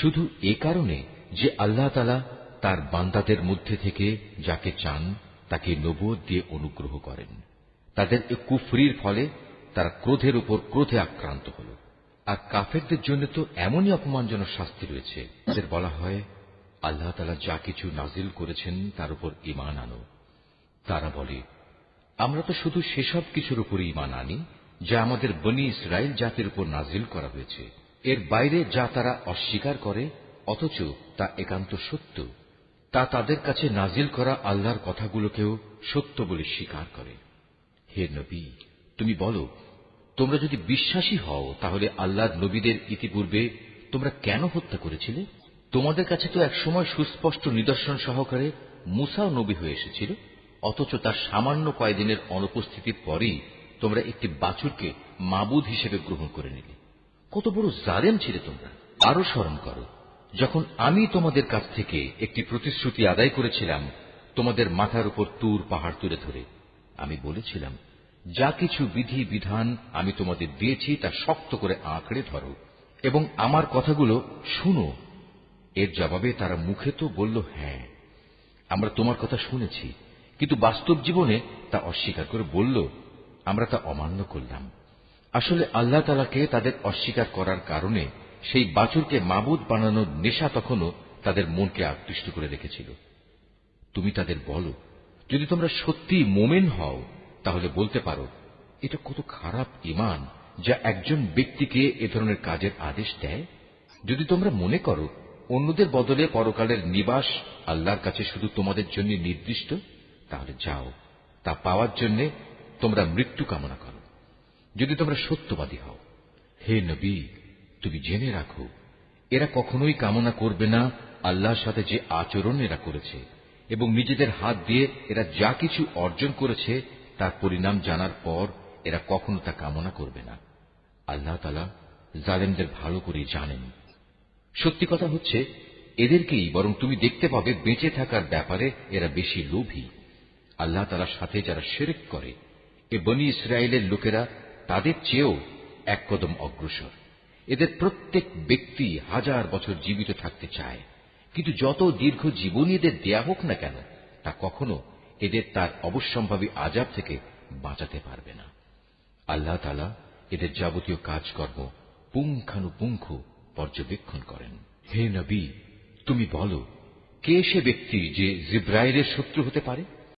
শুধু এ কারণে যে আল্লাহ তালা তার বান্দাদের মধ্যে থেকে যাকে চান, তাকে নবুয় দিয়ে অনুগ্রহ করেন। তাদের এ কুফরির ফলে তারা ক্রোধের উপর ক্রোধে আক্রান্ত হল। আর কাফেরদের জন্য তো এমনই অপমানজনক শাস্তি রয়েছে। তাদের বলা হয়, আল্লাহ তালা যা কিছু নাজিল করেছেন তার উপর ইমান আনো। তারা বলে, আমরা তো শুধু সেসব কিছুর উপর ইমান আনি, যা আমাদের বনি ইসরায়েল জাতির উপর নাজিল করা হয়েছে। এর বাইরে যা তারা অস্বীকার করে, অথচ তা একান্ত সত্য। তা তাদের কাছে নাজিল করা আল্লাহর কথাগুলোকেও সত্য বলে স্বীকার করে। হে নবী, তুমি বলো, তোমরা যদি বিশ্বাসী হও, তাহলে আল্লাহর নবীদের ইতিপূর্বে তোমরা কেন হত্যা করেছিলে? তোমাদের কাছে তো একসময় সুস্পষ্ট নিদর্শন সহকারে মুসাও নবী হয়ে এসেছিল, অথচ তার সামান্য কয়েকদিনের অনুপস্থিতির পরেই তোমরা একটি বাছুরকে মাবুদ হিসেবে গ্রহণ করে নিলে। কত বড় জালেম ছিলে তোমরা। আরও স্মরণ করো, যখন আমি তোমাদের কাছ থেকে একটি প্রতিশ্রুতি আদায় করেছিলাম, তোমাদের মাথার উপর তুর পাহাড় তুলে ধরে, আমি বলেছিলাম, যা কিছু বিধি বিধান আমি তোমাদের দিয়েছি, তা শক্ত করে আঁকড়ে ধরো, এবং আমার কথাগুলো শুনো। এর জবাবে তারা মুখে তো বলল হ্যাঁ আমরা তোমার কথা শুনেছি, কিন্তু বাস্তব জীবনে তা অস্বীকার করে বলল, আমরা তা অমান্য করলাম। আসলে আল্লাহ তালাকে তাদের অস্বীকার করার কারণে সেই বাছুরকে মাবুদ বানানোর নেশা তখনও তাদের মনকে আকৃষ্ট করে রেখেছিল। তুমি তাদের বলো, যদি তোমরা সত্যি মোমেন হও, তাহলে বলতে পারো, এটা কত খারাপ ইমান যা একজন ব্যক্তিকে এ ধরনের কাজের আদেশ দেয়? যদি তোমরা মনে করো, অন্যদের বদলে পরকালের নিবাস আল্লাহর কাছে শুধু তোমাদের জন্য নির্দিষ্ট, তাহলে যাও, তা পাওয়ার জন্য তোমরা মৃত্যু কামনা করো। যদি তোমরা সত্যবাদী হও, হে নবী, তুমি জেনে রাখো, এরা কখনোই কামনা করবে না আল্লাহর সাথে যে আচরণ এরা করেছে, এবং নিজেদের হাত দিয়ে এরা যা কিছু অর্জন করেছে, তার পরিণাম জানার পর এরা কখনো তা কামনা করবে না। আল্লাহ জালেমদের ভালো করে জানেন। সত্যি কথা হচ্ছে, এদেরকেই বরং তুমি দেখতে পাবে বেঁচে থাকার ব্যাপারে এরা বেশি লোভী। আল্লাহ তালার সাথে যারা সেরেক করে, এ বনি ইসরায়েলের লোকেরা তাদের চেয়েও এক কদম অগ্রসর। এদের প্রত্যেক ব্যক্তি হাজার বছর জীবিত থাকতে চায়। কিন্তু যত দীর্ঘ জীবনী এদের দেয়া হোক না কেন, তা কখনো এদের তার অবশ্যম্ভাবী আজাব থেকে বাঁচাতে পারবে না। আল্লাহ তালা এদের যাবতীয় কাজকর্ম পুঙ্খানুপুঙ্খ পর্যবেক্ষণ করেন। হে নবী, তুমি বলো, কে সে ব্যক্তি যে জিব্রাইলের শত্রু হতে পারে?